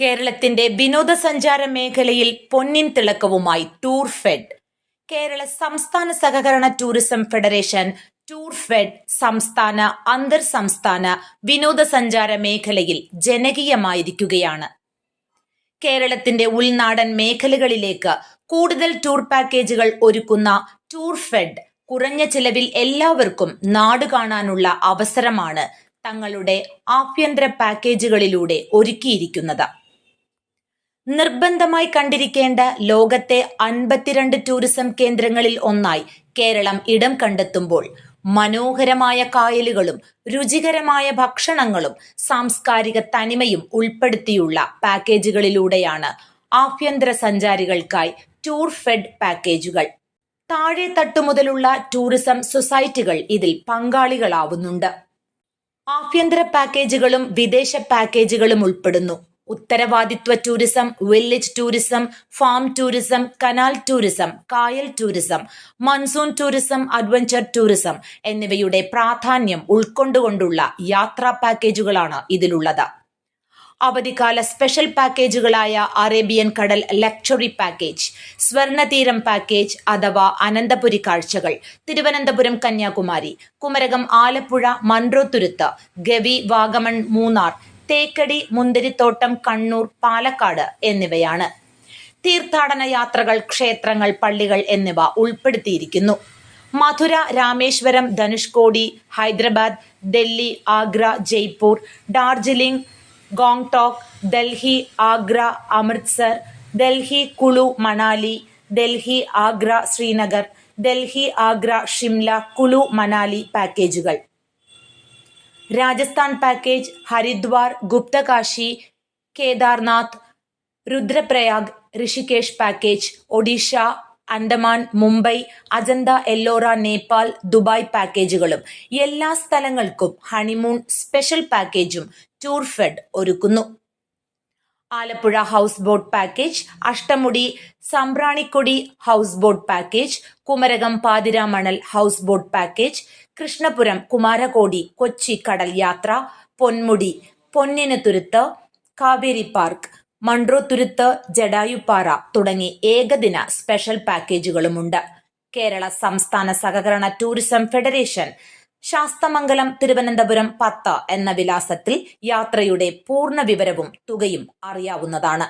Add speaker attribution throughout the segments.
Speaker 1: കേരളത്തിന്റെ വിനോദസഞ്ചാര മേഖലയിൽ പൊന്നിൻ തിളക്കവുമായി ടൂർ ഫെഡ്. കേരള സംസ്ഥാന സഹകരണ ടൂറിസം ഫെഡറേഷൻ ടൂർ ഫെഡ് സംസ്ഥാന അന്തർ സംസ്ഥാന വിനോദസഞ്ചാര മേഖലയിൽ ജനകീയമായിരിക്കുകയാണ്. കേരളത്തിന്റെ ഉൾനാടൻ മേഖലകളിലേക്ക് കൂടുതൽ ടൂർ പാക്കേജുകൾ ഒരുക്കുന്ന ടൂർ ഫെഡ് കുറഞ്ഞ ചിലവിൽ എല്ലാവർക്കും നാട് കാണാനുള്ള അവസരമാണ് തങ്ങളുടെ ആഭ്യന്തര പാക്കേജുകളിലൂടെ ഒരുക്കിയിരിക്കുന്നത്. നിർബന്ധമായി കണ്ടിരിക്കേണ്ട ലോകത്തെ അൻപത്തിരണ്ട് ടൂറിസം കേന്ദ്രങ്ങളിൽ ഒന്നായി കേരളം ഇടം കണ്ടെത്തുമ്പോൾ മനോഹരമായ കായലുകളും രുചികരമായ ഭക്ഷണങ്ങളും സാംസ്കാരിക തനിമയും ഉൾപ്പെടുത്തിയുള്ള പാക്കേജുകളിലൂടെയാണ് ആഭ്യന്തര സഞ്ചാരികൾക്കായി ടൂർ ഫെഡ് പാക്കേജുകൾ. താഴെ തട്ടുമുതലുള്ള ടൂറിസം സൊസൈറ്റികൾ ഇതിൽ പങ്കാളികളാവുന്നുണ്ട്. ആഭ്യന്തര പാക്കേജുകളും വിദേശ പാക്കേജുകളും ഉൾപ്പെടുന്നു. ഉത്തരവാദിത്വ tourism village tourism farm tourism canal tourism കായൽ tourism monsoon tourism adventure tourism എന്നിവയുടെ പ്രാധാന്യം ഉൾക്കൊണ്ടുകൊണ്ടുള്ള യാത്രാ പാക്കേജുകളാണ് ഇതിലുള്ളത്. അവധിക്കാല സ്പെഷ്യൽ പാക്കേജുകളായ അറേബ്യൻ കടൽ ലക്ഷറി പാക്കേജ് സ്വർണതീരം പാക്കേജ് അഥവാ അനന്തപുരി കാഴ്ചകൾ തിരുവനന്തപുരം കന്യാകുമാരി കുമരകം ആലപ്പുഴ മൺറോത്തുരുത്ത് ഗവി വാഗമൺ മൂന്നാർ തേക്കടി മുന്തിരിത്തോട്ടം കണ്ണൂർ പാലക്കാട് എന്നിവയാണ്. തീർത്ഥാടന യാത്രകൾ ക്ഷേത്രങ്ങൾ പള്ളികൾ എന്നിവ ഉൾപ്പെടുത്തിയിരിക്കുന്നു. മധുര രാമേശ്വരം ധനുഷ്കോടി ഹൈദരാബാദ് ഡൽഹി ആഗ്ര ജയ്പൂർ ഡാർജിലിംഗ് ഗോങ്ടോക്ക് ഡൽഹി ആഗ്ര അമൃത്സർ ഡൽഹി കുളു മണാലി ഡൽഹി ആഗ്ര ശ്രീനഗർ ഡൽഹി ആഗ്ര ഷിംല കുളു മണാലി പാക്കേജുകൾ. Rajasthan package Haridwar Guptkashi Kedarnath Rudraprayag Rishikesh package Odisha Andaman Mumbai Ajanta Ellora Nepal Dubai പാക്കേജുകളും എല്ലാ സ്ഥലങ്ങൾക്കും ഹണിമൂൺ സ്പെഷ്യൽ പാക്കേജും ടൂർ ഫെഡ് ഒരുക്കുന്നു. Alappuzha houseboat package Ashtamudi Sambranikodi houseboat package Kumarakom Pathiramanal houseboat package Krishnapuram Kumarakodi Kochi കടൽ യാത്ര പൊന്മുടി പൊന്നിന് തുരുത്ത് Kaveri park Munroturuttu Jatayupara തുടങ്ങി ഏകദിന സ്പെഷ്യൽ പാക്കേജുകളുമുണ്ട്. കേരള സംസ്ഥാന സഹകരണ ടൂറിസം ഫെഡറേഷൻ ശാസ്തമംഗലം തിരുവനന്തപുരം പത്ത് എന്ന വിലാസത്തിൽ യാത്രയുടെ പൂർണ വിവരവും തുകയും അറിയാവുന്നതാണ്.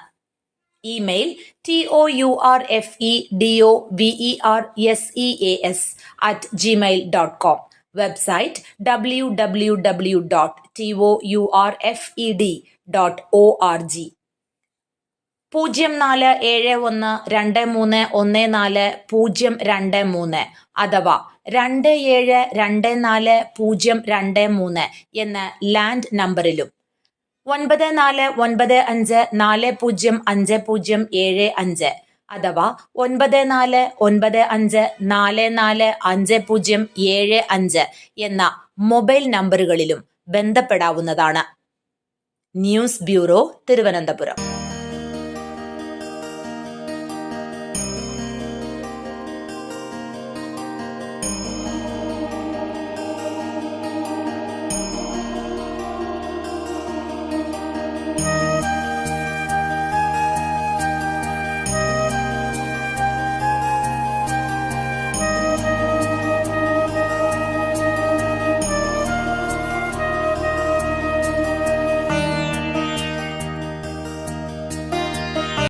Speaker 1: Email T O U R F E D O V R S E A S at Gmail dot com website W W W dot T O U R F E D dot O R G പൂജ്യം നാല് ഏഴ് ഒന്ന് രണ്ട് മൂന്ന് ഒന്ന് നാല് പൂജ്യം രണ്ട് മൂന്ന് അഥവാ രണ്ട് ഏഴ് രണ്ട് നാല് പൂജ്യം രണ്ട് മൂന്ന് എന്ന ലാൻഡ് നമ്പറിലും ഒൻപത് നാല് ഒൻപത് അഞ്ച് നാല് പൂജ്യം അഞ്ച് പൂജ്യം ഏഴ് അഞ്ച് അഥവാ ഒൻപത് നാല് ഒൻപത് അഞ്ച് നാല് നാല് അഞ്ച് പൂജ്യം ഏഴ് അഞ്ച് എന്ന മൊബൈൽ നമ്പറുകളിലും ബന്ധപ്പെടാവുന്നതാണ്. News bureau Thiruvananthapuram.